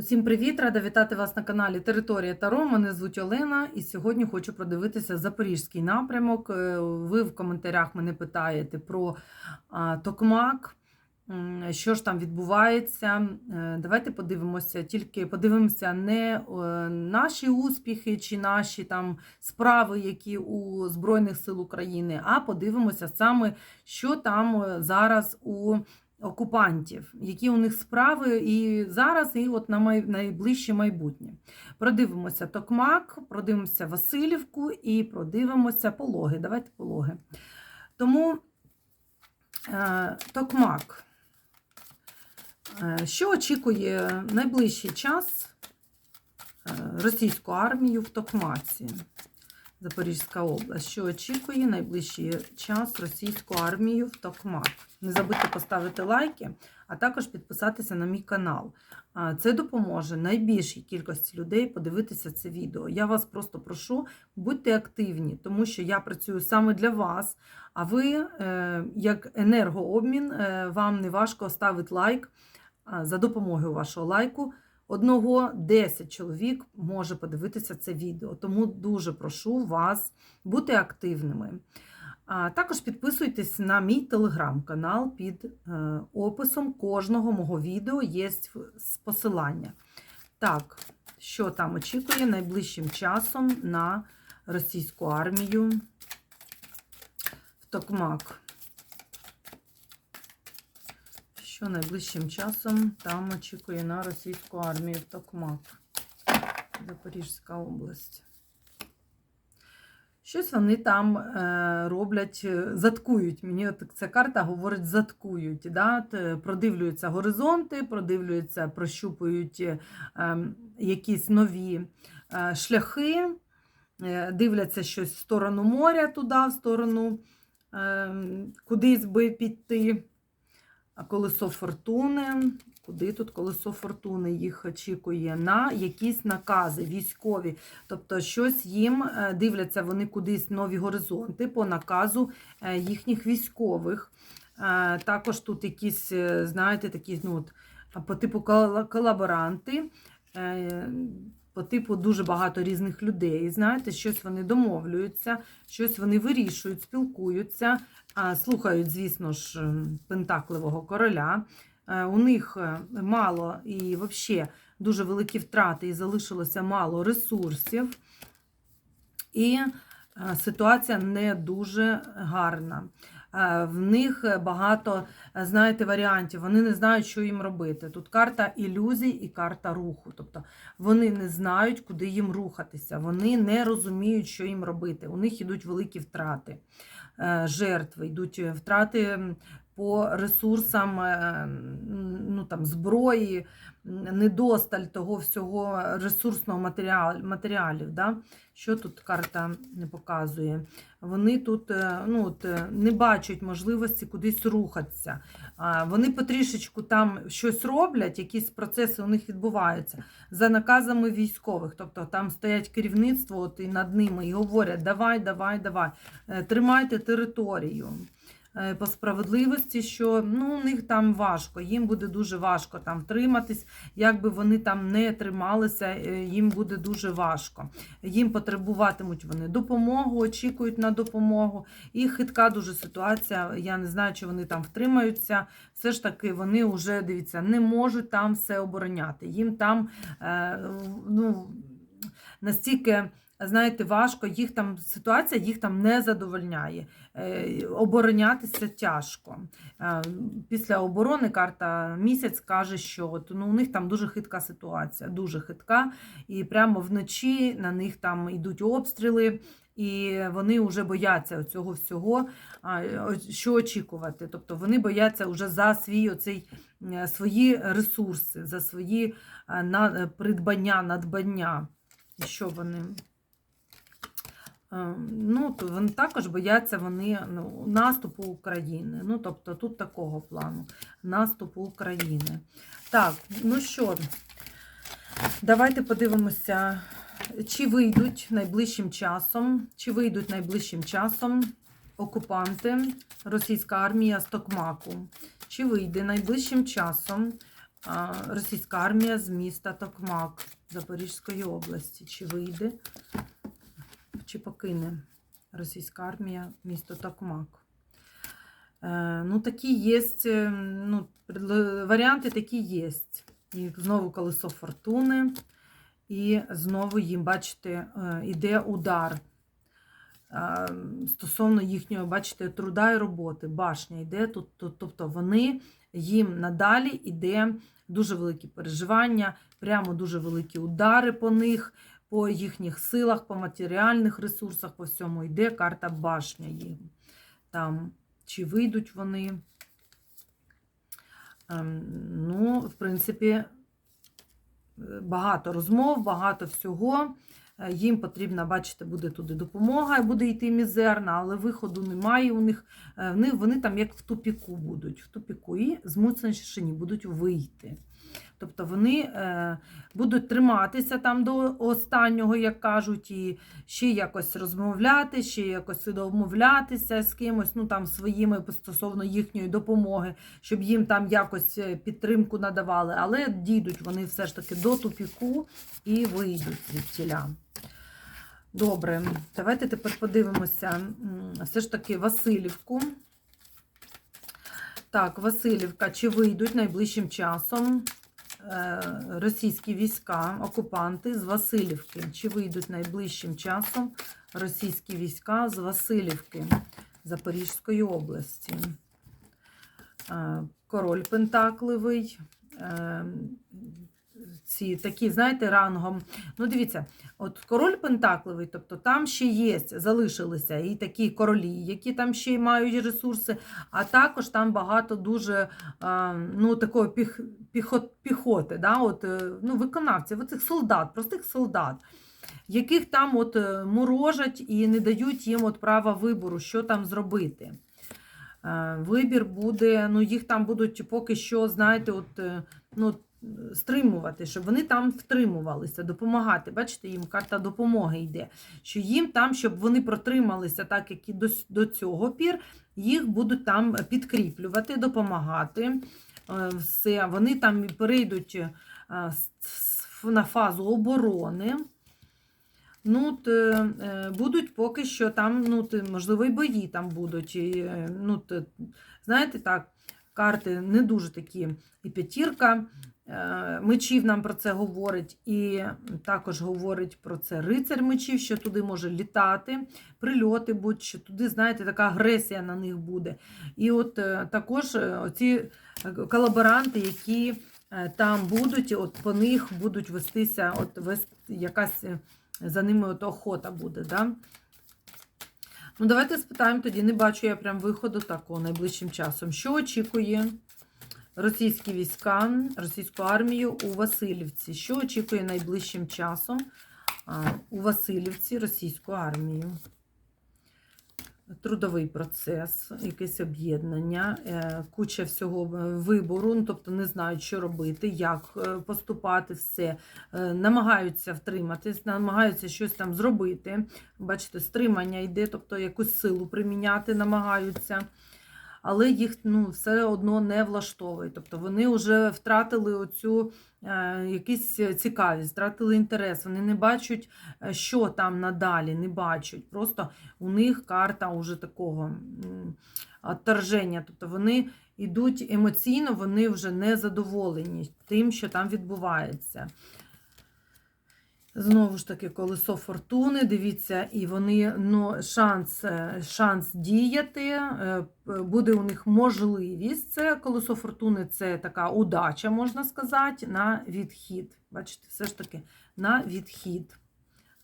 Усім привіт! Рада вітати вас на каналі Територія Таро. Мене звуть Олена, і сьогодні хочу продивитися Запорізький напрямок. Е, Ви в коментарях мене питаєте про Токмак, що ж там відбувається. Е, Давайте подивимося, тільки подивимося не е, наші успіхи чи наші там справи, які у Збройних сил України, а подивимося саме, що там зараз у окупантів, які у них справи і зараз, і от на найближче майбутнє. Продивимося Токмак, продивимося Васильівку і продивимося пологи. Давайте пологи. Тому е, Токмак. Е, Що очікує найближчий час е, російську армію в Токмаці? Запорізька область. Що очікує найближчий час російську армію в Токмак? Не забудьте поставити лайки, а також підписатися на мій канал. Це допоможе найбільшій кількості людей подивитися це відео. Я вас просто прошу, будьте активні, тому що я працюю саме для вас. А ви, е, як енергообмін, е, вам не важко ставити лайк за допомогою вашого лайку. Одного 10 чоловік може подивитися це відео. Тому дуже прошу вас бути активними. Також підписуйтесь на мій телеграм-канал під е, описом кожного мого відео є посилання. Так, що там очікує найближчим часом на російську армію в Токмак. Що найближчим часом там очікує на російську армію в Токмак, Запорізька область. Щось вони там е, роблять, е, заткують. Мені от ця карта говорить, заткують. Да? Продивлюються горизонти, продивлюються, прощупують е, ем, якісь нові шляхи, дивляться щось в сторону моря, туди, в сторону е, кудись би піти. Колесо фортуни. Куди тут колесо фортуни їх очікує на якісь накази військові. Тобто, щось їм е, дивляться вони кудись нові горизонти по наказу е, їхніх військових. Е, Також тут якісь, знаєте, такі ну, по типу колаборанти. По типу дуже багато різних людей. Знаєте, щось вони домовлюються, щось вони вирішують, спілкуються, слухають, звісно ж, пентакливого короля. Е, У них е, мало і взагалі дуже великі втрати, і залишилося мало ресурсів. І е, ситуація не дуже гарна. Е, В них багато, е, знаєте, варіантів. Вони не знають, що їм робити. Тут карта ілюзій і карта руху. Тобто вони не знають, куди їм рухатися. Вони не розуміють, що їм робити. У них йдуть великі втрати, е, жертви, йдуть втрати по ресурсам е, ну, там, зброї, недосталь того всього ресурсного матеріалу, матеріалів. Да? Що тут карта не показує? Вони тут е, ну, от, е, не бачать можливості кудись рухатися. Вони потрішечку там щось роблять, якісь процеси у них відбуваються за наказами військових. Тобто там стоять керівництво от, і над ними і говорять: давай, давай, давай, тримайте територію. Е, По справедливості, що ну, у них там важко, їм буде дуже важко там триматись. Якби вони там не трималися, е, їм буде дуже важко. Їм потребуватимуть вони допомогу, очікують на допомогу. І хитка дуже ситуація. Я не знаю, чи вони там втримаються. Все ж таки, вони вже дивіться, не можуть там все обороняти. Їм там е, ну, настільки. Знаєте, важко, їх там ситуація їх там не задовольняє. Е, оборонятися тяжко. Е, Після оборони карта місяць каже, що от, ну, у них там дуже хитка ситуація, дуже хитка, і прямо вночі на них там йдуть обстріли. І вони вже бояться цього всього, що очікувати. Тобто вони бояться вже за свій оцей, е, свої ресурси, за свої придбання, надбання. Що вони? Е, Ну, вони також бояться вони ну, наступу України. Ну, тобто тут такого плану наступу України. Так, ну що, давайте подивимося, чи вийдуть найближчим часом, чи вийдуть найближчим часом окупанти, російська армія з Токмаку. Чи вийде найближчим часом російська армія з міста Токмак Запорізької області. Чи вийде, чи покине російська армія місто Токмак? Е, Ну, такі є, е, ну, варіанти такі є. І знову колесо фортуни, і знову їм, бачите, е, іде удар. Стосовно їхнього, бачите, труда і роботи, башня йде тут, тобто вони їм надалі йде дуже великі переживання, прямо дуже великі удари по них, по їхніх силах, по матеріальних ресурсах, по всьому йде карта башня їм. Там, чи вийдуть вони. Ем, Ну, в принципі, е, багато розмов, багато всього. Е, Їм потрібна, бачите, буде туди допомога, і буде йти мізерна, але виходу немає у них. Е, Вони, вони там як в тупіку будуть, в тупіку і змуцнені будуть вийти. Тобто вони е, будуть триматися там до останнього, як кажуть, і ще якось розмовляти, ще якось домовлятися з кимось, ну там своїми стосовно їхньої допомоги, щоб їм там якось е, підтримку надавали. Але дійдуть вони все ж таки до тупіку і вийдуть звідтіля. Добре, давайте тепер подивимося все ж таки Васильівку. Так, Васильівка, чи вийдуть найближчим часом російські війська, окупанти з Васильівки? Чи вийдуть найближчим часом російські війська з Васильівки Запорізької області? Е, Король Пентакливий. Ці такі, знаєте, рангом. Ну, дивіться, от король Пентакливий, тобто там ще є, залишилися і такі королі, які там ще мають ресурси, а також там багато дуже ну, такої піх, піхот, піхоти, да, от, е, ну, виконавців, оцих солдат, простих солдат, яких там от е, морожать і не дають їм от права вибору, що там зробити. Е, Вибір буде, ну їх там будуть поки що, знаєте, от, ну, стримувати, щоб вони там втримувалися, допомагати. Бачите, їм карта допомоги йде. Що їм там, щоб вони протрималися, так як і до, до цього пір, їх будуть там підкріплювати, допомагати. Е, Все, вони там перейдуть е, на фазу оборони. Ну, т, е, будуть поки що там, ну, т, можливо, і бої там будуть. І, ну, т, знаєте, так, карти не дуже такі. І п'ятірка мечів нам про це говорить, і також говорить про це рицарь мечів, що туди може літати, прильоти будуть, що туди, знаєте, така агресія на них буде. І от е, також е, оці е, колаборанти, які е, там будуть, от по них будуть вестися, от вес, якась е, за ними от охота буде. Да? Ну, давайте спитаємо тоді. Не бачу я прям виходу такого найближчим часом. Що очікує російські війська, російську армію у Васильівці? Що очікує найближчим часом у Васильівці російську армію? Трудовий процес, якесь об'єднання, е, куча всього е, вибору, ну, тобто не знають, що робити, як е, поступати, все. Намагаються втриматись, намагаються щось там зробити. Бачите, стримання йде, тобто якусь силу приміняти намагаються, але їх ну, все одно не влаштовує. Тобто вони вже втратили оцю е, якусь цікавість, втратили інтерес, вони не бачать, е, що там надалі, не бачать. Просто у них карта уже такого отторження. Тобто вони йдуть емоційно, вони вже не задоволені тим, що там відбувається. Знову ж таки, колесо фортуни, дивіться, і вони ну, шанс, е, шанс діяти, е, буде у них можливість. Це колесо фортуни це така удача, можна сказати, на відхід. Бачите, все ж таки на відхід.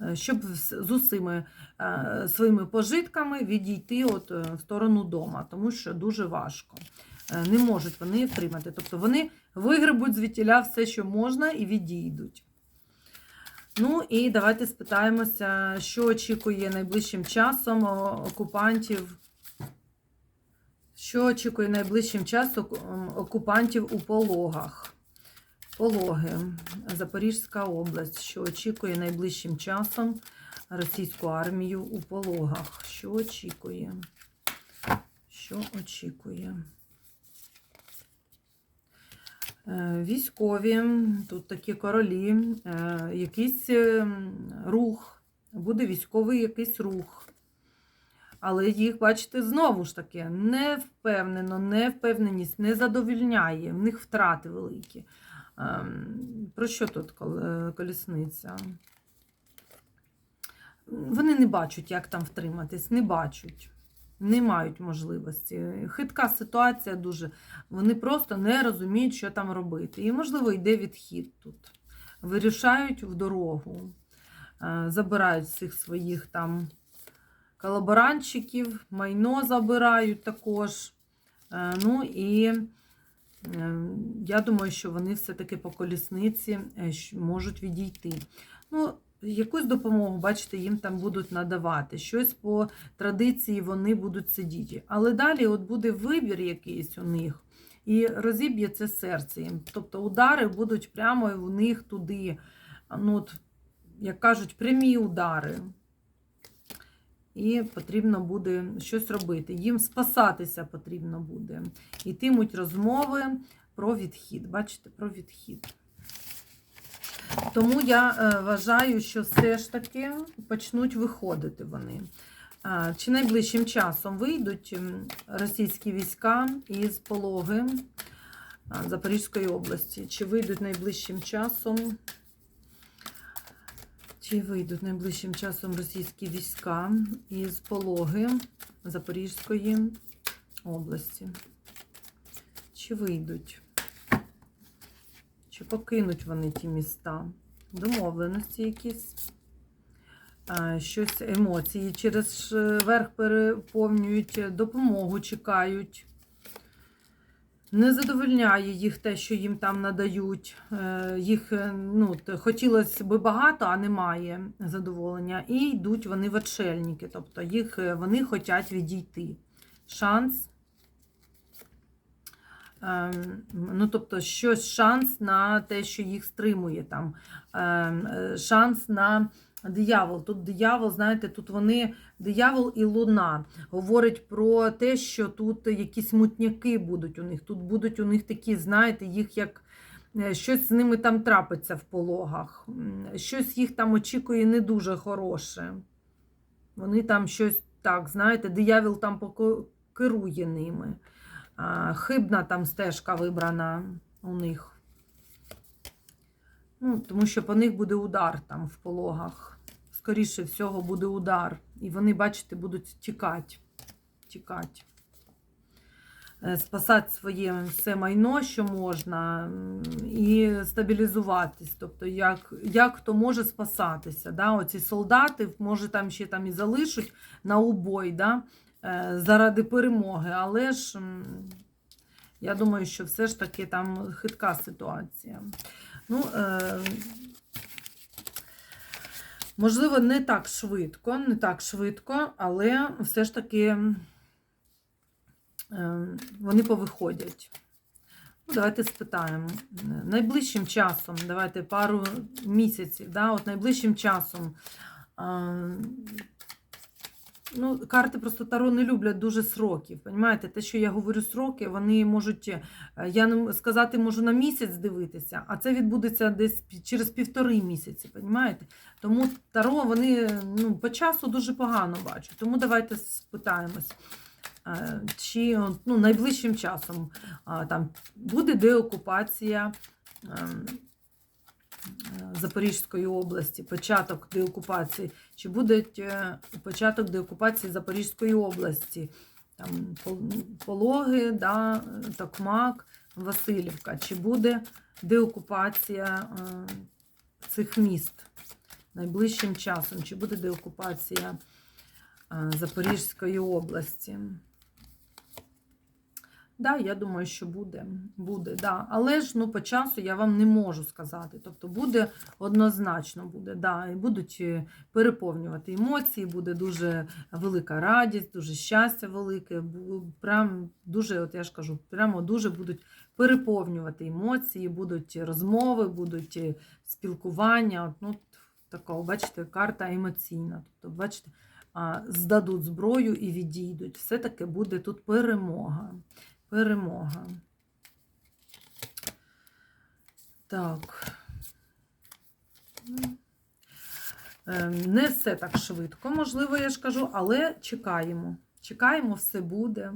Е, Щоб з усіми своїми пожитками відійти от, в сторону дома, тому що дуже важко. Не можуть вони втримати. Тобто вони вигребуть звідтіля все, що можна, і відійдуть. Ну і давайте спитаємося, що очікує найближчим часом окупантів. Що очікує найближчим часом окупантів у пологах? Пологи. Запорізька область. Що очікує найближчим часом російську армію у пологах? Що очікує? Що очікує? Е, Військові, тут такі королі, е, якийсь е, рух, буде військовий якийсь рух. Але їх, бачите, знову ж таки, не впевнено, невпевненість не задовільняє, в них втрати великі. Про що тут колісниця? Вони не бачать, як там втриматись, не бачать, не мають можливості. Хитка ситуація дуже. Вони просто не розуміють, що там робити. І, можливо, йде відхід тут. Вирішають в дорогу, е, забирають всіх своїх там колаборантчиків, майно забирають також. Е, Ну і е, я думаю, що вони все-таки по колісниці можуть відійти. Ну, якусь допомогу, бачите, їм там будуть надавати. Щось по традиції вони будуть сидіти. Але далі от буде вибір якийсь у них, і розіб'ється серце їм. Тобто удари будуть прямо у них туди. Ну, от, як кажуть, прямі удари. І потрібно буде щось робити. Їм спасатися потрібно буде. Йтимуть розмови про відхід. Бачите, про відхід. Тому я е, вважаю, що все ж таки почнуть виходити вони. Чи найближчим часом вийдуть російські війська із пологи Запорізької області? Чи вийдуть найближчим часом? Чи вийдуть найближчим часом російські війська із пологи Запорізької області? Чи вийдуть? Чи покинуть вони ті міста? Домовленості якісь, щось емоції через е, верх переповнюють, допомогу чекають. Не задовольняє їх те, що їм там надають. Е, Їх е, ну, хотілося б багато, а немає задоволення. І йдуть вони в отшельники. Тобто їх, вони хочуть відійти. Шанс. Ем, Ну, тобто, щось шанс на те, що їх стримує там. Ем, е, Шанс на диявол. Тут диявол, знаєте, тут вони, диявол і луна говорить про те, що тут якісь мутняки будуть у них. Тут будуть у них такі, знаєте, їх як е, щось з ними там трапиться в пологах. Щось їх там очікує не дуже хороше. Вони там щось так, знаєте, диявол там керує ними. Хибна там стежка вибрана у них. Ну, тому що по них буде удар там в пологах. Скоріше всього буде удар. І вони, бачите, будуть тікати. Тікати. Е, Спасати своє все майно, що можна, і стабілізуватись. Тобто, як, як хто може спасатися. Да? Оці солдати, може, там ще там і залишать на убой, да? Е, заради перемоги. Але ж я думаю, що все ж таки там хитка ситуація. Ну, е, можливо, не так швидко, не так швидко, але все ж таки е, вони повиходять. Ну, давайте спитаємо. Найближчим часом, давайте пару місяців, да, от найближчим часом. Ну, карти просто Таро не люблять дуже сроків. Понімаєте? Те, що я говорю сроки, вони можуть, е, я сказати можу на місяць дивитися, а це відбудеться десь через півтори місяці. Понімаєте? Тому Таро вони ну, по часу дуже погано бачать. Тому давайте спитаємось. е, Чи ну, найближчим часом там буде деокупація ем, Запорізької області, початок деокупації, чи буде е, початок деокупації Запорізької області, там Пологи, да, Токмак, Васильівка, чи буде деокупація е, цих міст найближчим часом, чи буде деокупація е, Запорізької області? Да, я думаю, що буде. буде да. Але ж ну, по часу я вам не можу сказати. Тобто буде однозначно буде. Да. І будуть е, переповнювати емоції, буде дуже велика радість, дуже щастя велике. Прям дуже, от я ж кажу, прямо дуже будуть переповнювати емоції, будуть розмови, будуть е, спілкування. Ну, такого, бачите, карта емоційна. Тобто, бачите, здадуть зброю і відійдуть. Все-таки буде тут перемога. Перемога. Так. Ну, е, Не все так швидко, можливо, я ж кажу, але чекаємо. Чекаємо, все буде.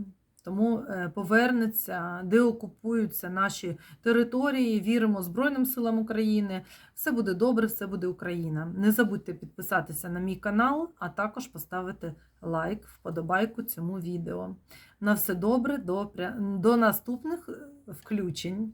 Тому е, повернеться, де окупуються наші території. Віримо Збройним силам України. Все буде добре, все буде Україна. Не забудьте підписатися на мій канал, а також поставити лайк, вподобайку цьому відео. На все добре, до, до наступних е, включень.